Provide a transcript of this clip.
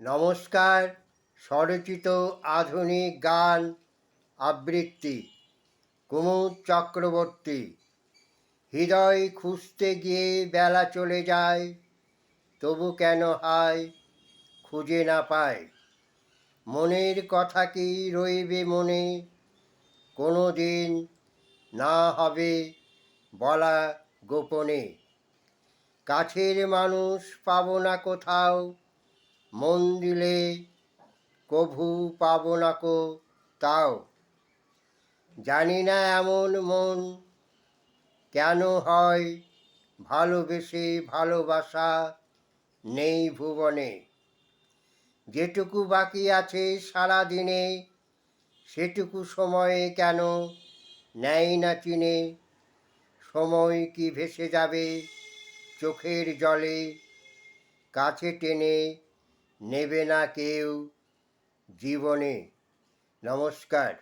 নমস্কার, স্বরচিত আধুনিক গান আবৃত্তি কুমুদ চক্রবর্তী। হৃদয় খুঁজতে গিয়ে বেলা চলে যায়, তবু কেন হায় খুঁজে না পায়? মনের কথা কি রইবে মনে? কোনো দিন না হবে বলা গোপনে। কাছের মানুষ পাবো না কোথাও মন দিলে কভু পাবো না কো তাও। জানি না এমন মন কেন হয় ভালোবেসে ভালোবাসা নেই ভুবনে। যেটুকু বাকি আছে সারা দিনে সেটুকু সময়ে কেন নেয় না চিনে? সময় কি ভেসে যাবে চোখের জলে, কাছে টেনে নেবে না কেউ। জীবনে নমস্কার।